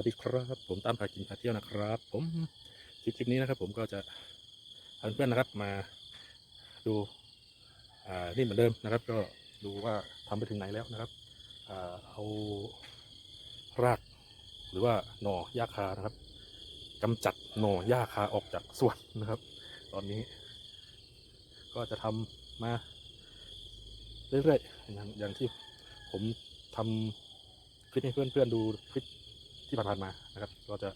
วัสดีครับ ผมตามพากินพาเที่ยวนะครับ ผมคลิปคลิปนี้นะครับ ผมก็จะพาเพื่อนๆนะครับมาดูอ่านี่เหมือนเดิมนะครับ ก็ดูว่าทำไปถึงไหนแล้วนะครับอ่าเอารากหรือว่าหน่อหญ้าคานะครับกำจัดหน่อหญ้าคาออกจากสวนนะครับ ตอนนี้ ก็จะทำมาเรื่อยๆอย่างอย่างที่ผมทำคลิปให้เพื่อนๆดูคลิป ที่ผ่านๆมานะครับ ก็จะ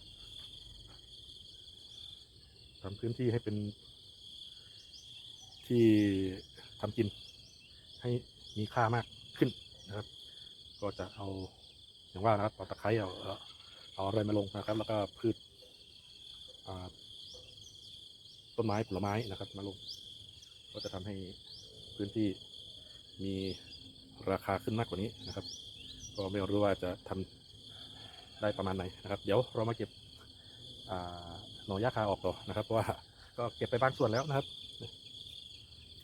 ทำพื้นที่ให้เป็นที่ทำกินให้มีค่ามากขึ้นนะครับ ก็จะเอาอย่างว่านะครับเอาตะไคร้เอาเอาเอาอะไรมาลงนะครับ แล้วก็พืชต้นไม้ผลไม้นะครับ มาลง ก็จะทำให้พื้นที่มีราคาขึ้นมากกว่านี้นะครับ ก็ไม่รู้ว่าจะทำ ได้ประมาณไหนนะครับ เดี๋ยวเรามาเก็บหน่อหญ้าคาออกต่อนะครับเพราะว่าก็เก็บไปบางส่วนแล้วนะครับ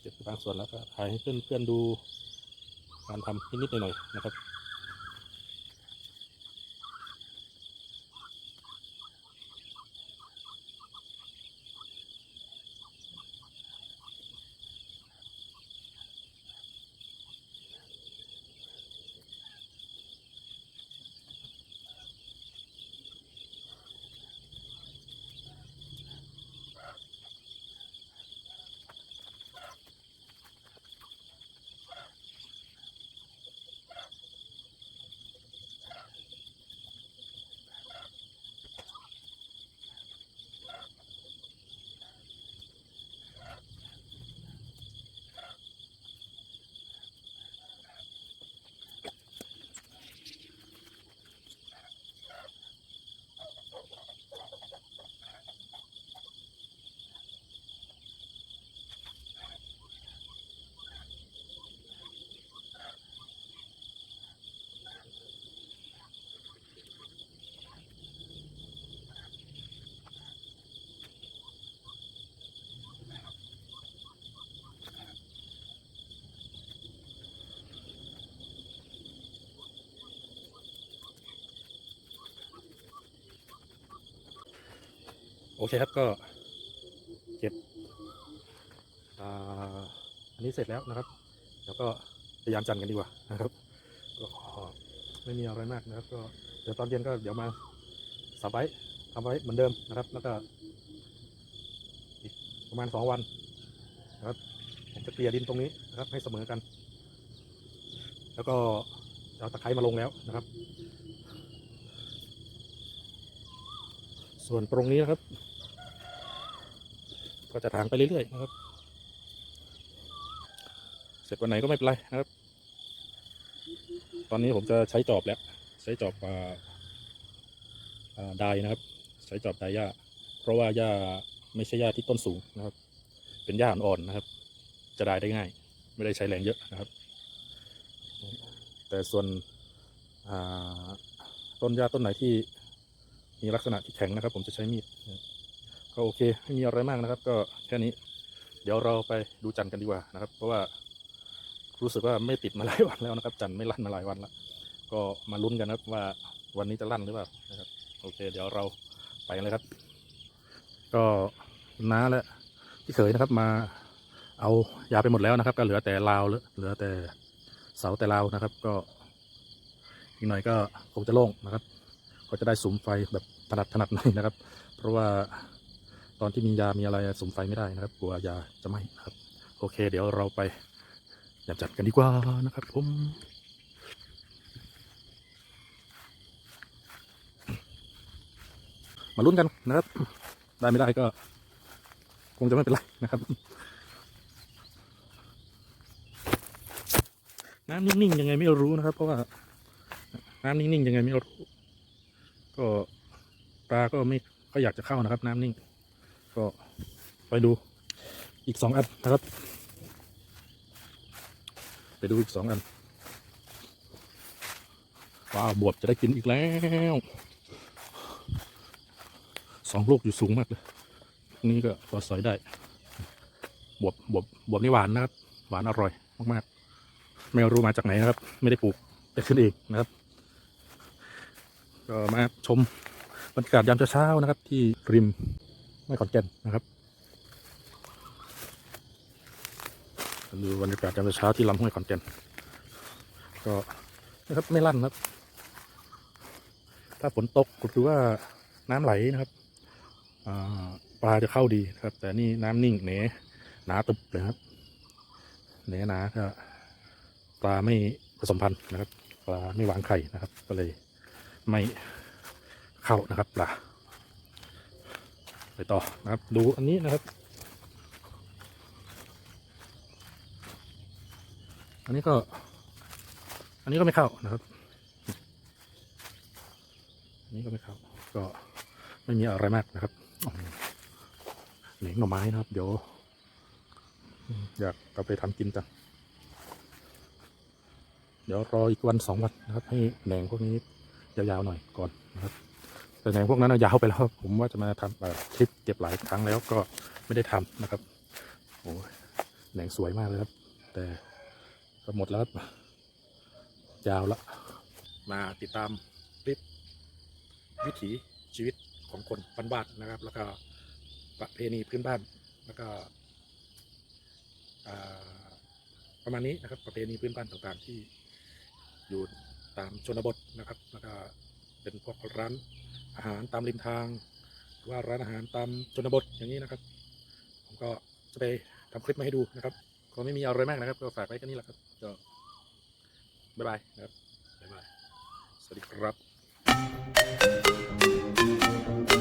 เก็บไปบางส่วนแล้วก็ถ่ายให้เพื่อนเพื่อนๆดูการทำนิดๆหน่อยๆนะครับ โอเคครับก็เก็บอันนี้เสร็จแล้วนะครับแล้วก็พยายามจันทร์กันดีกว่านะครับก็ไม่มีอะไรมากนะครับ ก็เดี๋ยวตอนเย็นก็เดี๋ยวมาสับไว้ทำไว้เหมือนเดิมนะครับ แล้วก็อีกประมาณสองวันนะครับผมจะเกลี่ยดินตรงนี้นะครับให้เสมอกัน แล้วก็เอาตะไคร้มาลงแล้วนะครับ ส่วนตรงนี้นะครับ ก็จะถางไปเรื่อยๆนะครับ เสร็จวันไหนก็ไม่เป็นไรนะครับ ตอนนี้ผมจะใช้จอบแล้ว ใช้จอบอ่าอ่าไดนะครับ ใช้จอบไดหญ้า เพราะว่าหญ้าไม่ใช่หญ้าที่ต้นสูงนะครับ เป็นหญ้าอ่อนๆนะครับ จะได้ได้ง่าย ไม่ได้ใช้แรงเยอะนะครับ แต่ส่วนต้นหญ้าต้นไหนที่ มีลักษณะที่แข็งนะครับ ผมจะใช้มีดก็โอเคไม่มีอะไรมากนะครับ ก็แค่นี้ เดี๋ยวเราไปดูจันทร์กันดีกว่านะครับ เพราะว่ารู้สึกว่าไม่ติดมาหลายวันแล้วนะครับ จันทร์ไม่ลั่นมาหลายวันแล้วก็มาลุ้นกันนะครับว่าวันนี้จะลั่นหรือเปล่านะครับ โอเค เดี๋ยวเราไปกันเลยครับ ก็น้าและพี่เขยนะครับมาเอายาไปหมดแล้วนะครับ ก็เหลือแต่ราวเหลือแต่เสาแต่ราวนะครับ ก็อีกหน่อยก็คงจะโล่งนะครับ ก็จะได้สุมไฟแบบถนัดถนัดหน่อยนะครับ เพราะว่าตอนที่มียามีอะไรสุมไฟไม่ได้นะครับ กลัวยาจะไหม้นะครับ โอเค เดี๋ยวเราไปจับจัดกันดีกว่านะครับผมมาลุ้นกันนะครับ ได้ไม่ได้ก็ คงจะไม่เป็นไรนะครับน้ำนิ่งๆยังไงไม่รู้นะครับ เพราะว่าน้ำนิ่งๆยังไงไม่รู้ ก็ปลาก็ไม่ก็อยากจะเข้านะครับ น้ำนิ่ง ก็ไปดูอีกสองอันนะครับ ไปดูอีกสองอันว้าวบวบจะได้กินอีกแล้วสองลูกอยู่สูงมากเลยนี่ก็พอสอยได้บวบบวบบวบนี่หวานนะครับ หวานอร่อยมากๆ ไม่รู้มาจากไหนนะครับ ไม่ได้ปลูกแต่ขึ้นเองนะครับ ก็มาชมบรรยากาศยามเช้าๆนะครับ ที่ริมแม่ขอนแก่นนะครับดูบรรยากาศยามเช้าที่ลำห้วยขอนแก่นก็นะครับไม่ลั่นครับ ถ้าฝนตกหรือว่าน้ำไหลนะครับปลาจะเข้าดีครับ แต่นี่น้ำนิ่งเหนหนาตึบเลยครับเหนหนาก็ปลาไม่ผสมพันธุ์นะครับ ปลาไม่วางไข่นะครับ ก็เลย ไม่เข้านะครับปลาไปต่อนะครับ ดูอันนี้นะครับ อันนี้ก็ อันนี้ก็ไม่เข้านะครับ อันนี้ก็ไม่เข้า ก็ไม่มีอะไรมากนะครับเหนียงหน่อไม้นะครับ เดี๋ยว อยากเอาไปทำกินจังเดี๋ยวรออีกวันสองวันนะครับ ให้แหนงพวกนี้ ยาวๆหน่อยก่อนนะครับแต่แหนพวกนั้นยาวไปแล้วผมว่าจะมาทำคลิปเก็บหลายครั้งแล้วก็ไม่ได้ทำนะครับโอ้แหนงสวยมากเลยครับ แต่ก็หมดแล้วยาวละมาติดตามคลิปวิถีชีวิตของคนบ้านๆนะครับ แล้วก็ประเพณีพื้นบ้านแล้วก็ประมาณนี้นะครับประเพณีพื้นบ้านต่างๆที่อยู่ ตามชนบทนะครับแล้วก็เป็นพวกร้านอาหารตามริมทาง หรือว่าร้านอาหารตามชนบทอย่างนี้นะครับ ผมก็จะไปทำคลิปมาให้ดูนะครับก็ไม่มีอะไรมากนะครับ ก็ฝากไว้แค่นี้แหละครับก็บ๊ายบายนะครับบ๊ายบายสวัสดีครับ